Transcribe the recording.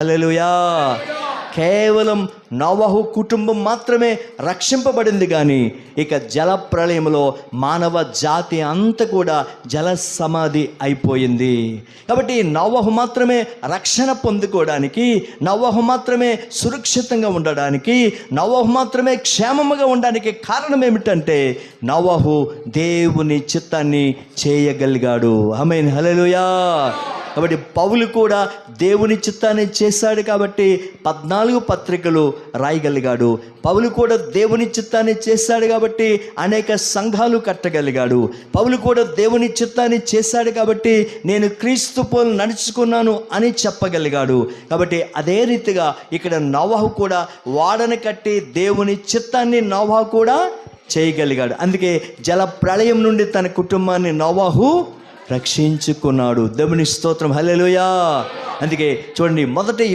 Hallelujah కేవలం నోవహు కుటుంబం మాత్రమే రక్షింపబడింది కానీ ఇక జల ప్రళయంలో మానవ జాతి అంతా కూడా జల సమాధి అయిపోయింది. కాబట్టి నోవహు మాత్రమే రక్షణ పొందుకోవడానికి నోవహు మాత్రమే సురక్షితంగా ఉండడానికి నోవహు మాత్రమే క్షేమముగా ఉండడానికి కారణం ఏమిటంటే నోవహు దేవుని చిత్తాన్ని చేయగలిగాడు. ఐ మీన్ హలెలుయా కాబట్టి పౌలు కూడా దేవుని చిత్తాన్ని చేశాడు కాబట్టి పద్నాలుగు పత్రికలు రాయగలిగాడు. పౌలు కూడా దేవుని చిత్తాన్ని చేశాడు కాబట్టి అనేక సంఘాలు కట్టగలిగాడు. పౌలు కూడా దేవుని చిత్తాన్ని చేశాడు కాబట్టి నేను క్రీస్తు పోలు నడుచుకున్నాను అని చెప్పగలిగాడు. కాబట్టి అదే రీతిగా ఇక్కడ నోవాహు కూడా వాడను కట్టి దేవుని చిత్తాన్ని నోవాహు కూడా చేయగలిగాడు. అందుకే జల ప్రళయం నుండి తన కుటుంబాన్ని నోవాహు రక్షించుకున్నాడు. దేవుని స్తోత్రం. హలెలుయా అందుకే చూడండి మొదటి